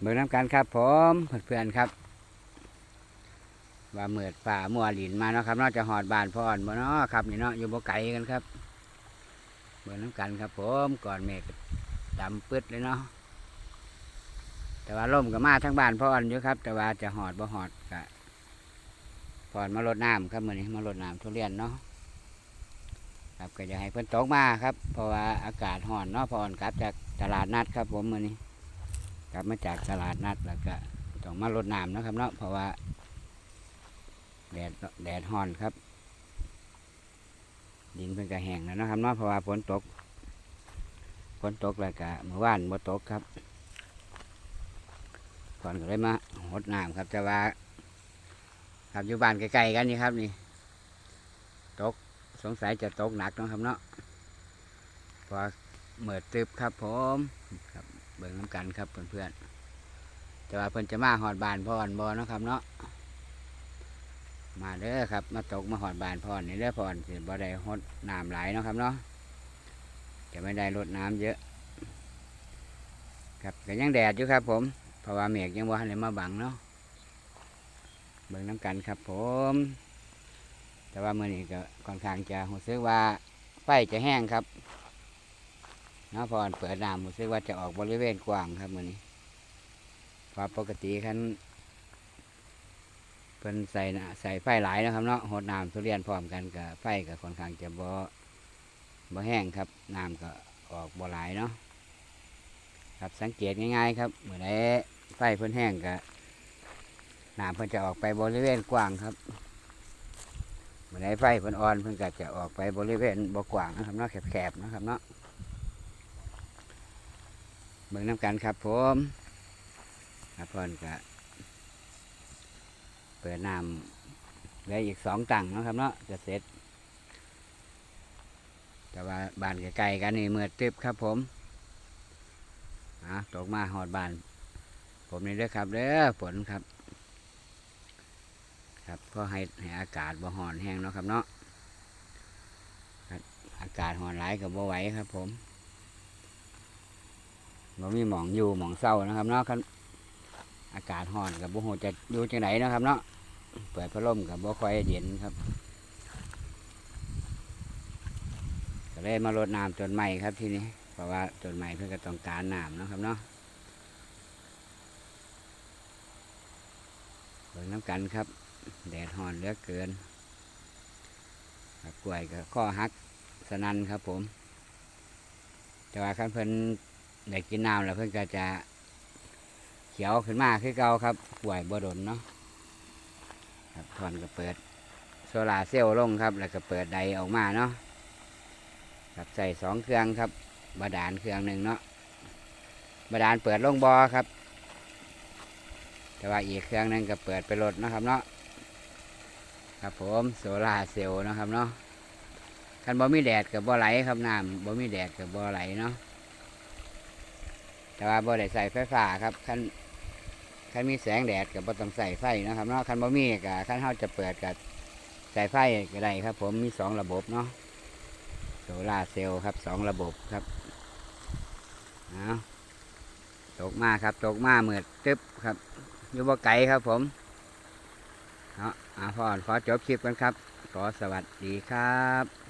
เบิ่งน้ำกันครับผมเพื่อนๆครับ ว่าเมือดป่ามัวหลินมาเนาะครับนอกจะหอดบานพออ่อนบ่เนาะครับนี่เนาะอยู่บ่ไกลกันครับ เบิ่งน้ำกันครับ ผมก่อนเมฆดำปึ๊ดเลยเนาะแต่ว่าล่มก็มาทั้งบ้านพออ่อนอยู่ครับ แต่ว่าจะหอดบ่หอดก็พอดมาลดน้ำครับมื้อนี้มาลดน้ำทุเรียนเนาะครับก็จะให้เพิ่อนตกมาครับ เพราะว่าอากาศร้อนเนาะพออ่อนกลับจากตลาดนัดครับผมมื้อนี้ ลับมาจากตลาดนัดแล้วก็ต้องมาลดน้ำนะครับเนาะเพราะว่า แดดแดดฮ้อนครับ ดินเพิ่นก็แห้งแล้วนะครับเนาะเพราะว่าฝนตกฝนตกแล้วก็เมื่อวานบ่ตกครับก่อนก็เลยมาหดน้ำครับแต่ว่าครับอยู่บ้านใกล้ๆกันนี่ครับนี่ตกสงสัยจะตกหนักนะครับเนาะเพอเมื่อตึบครับผมครับ เบิ่งน้ำกันครับเพื่อนๆแต่ว่าเพิ่อนจะมาหอดบานพ่อนบอนาะครับเนาะมาเด้อครับ มาตกมาหอดบานพรนี่เด้อพรสิบ่ได้หดน้ำไหลายเนาะครับเนาะจะไม่ได้ลดน้ำเยอะ ครับก็ยังแดดอยู่ครับ ผมเพราะว่าเมฆยังว่าเลยมาบังเนาะเบิ่งน้ำกันครับผม แต่ว่าเมื่อนี้ก็ค่อนข้างจะรู้สึกว่าไฟจะแห้งครับ นาะพอเปิดน้ำรู้สึกว่าจะออกบริเวณกว้างครับมือนี้เพราะปกติคันเพิ่นใส่นะใส่ไฟหลายนะครับเนาะหดน้ำทุเรียนพร้อมกันกับไฟก็ค่อนข้างจะบ่บ่แห้งครับน้ำก็ออกบ่หลายเนาะครับสังเกตง่ายๆครับเหมื่อใดไฟเพิ่นแห้งก็น้ำเพิ่นจะออกไปบริเวณกว้างครับเหมื่อใดไฟเพิ่นอ่อนเพิ่นก็จะออกไปบริเวณบ่กว้างนะครับเนาะแคบๆนะครับเนาะ เบิ่งน้ำกันครับผมครับเพิ่นก็เปิดน้ำเหลืออีกสองตังค์นะครับ เนาะจะเสร็จ แต่ว่าบ้านใกลๆกันนี่เมื่อตึบครับผมอะตกมาหอดบ้าน ผมนี่เด้อครับเด้อฝนครับ ครับก็ให้ให้อากาศบ่ห่อนแห้งเนาะครับเนาะอากาศห่อนหลายกับบ่ไหวครับผม บ่มีหมองอยู่หมองเศร้านะครับเนาะครับอากาศร้อนกับบุหูจะอยู่จังไหนนะครับ เนาะเปิดพัดลมกับบ่คอยเย็นครับก็เลยมารดน้ำต้นไม้ครับที่นี้ เพราะว่าต้นไม้เพื่อก็ต้องการน้ำนะครับเนาะเปิดน้ำกันครับ แดดร้อนเหลือเกินกล้วยกับข้อหักสนันครับผม แต่ว่าขั้นเพิ่น ได้กินน้ำแล้วเพิ่นก็จะเขียวขึ้นมาคือเก่าครับป่วยบ่ดนเนาะครับทอนก็เปิด โซลาเซลล์ลงครับ แล้วก็เปิดไดออกมาเนาะครับใส่สองเครื่องครับบาดาลเครื่องหนึ่งเนาะบาดาลเปิดลงบอครับ แต่ว่าอีกเครื่องหนึงก็เปิดไปรถเนาะครับเนาะครับผมโซลาเซลล์นะครับเนาะคันบ่มีแดดกับบ่ไหลครับน้ำบ่มีแดดกับบ่ไหลเนาะ แต่ว่าบ่ได้ใส่ไฟฟ้าครับคันคันมีแสงแดดกับบ่ต้องใส่ไฟนะครับเนาะคันบ่มีกับคันเฮาจะเปิดกับใส่ไฟก็ได้ครับ ผมมีสองระบบเนาะโซลาเซลล์ครับสองระบบครับเอาตกมาครับตกมาเหมือตึ๊บครับอยู่บ่ไกลครับผมเนาะอาพรขอจบคลิปกันครับ ขอสวัสดีครับ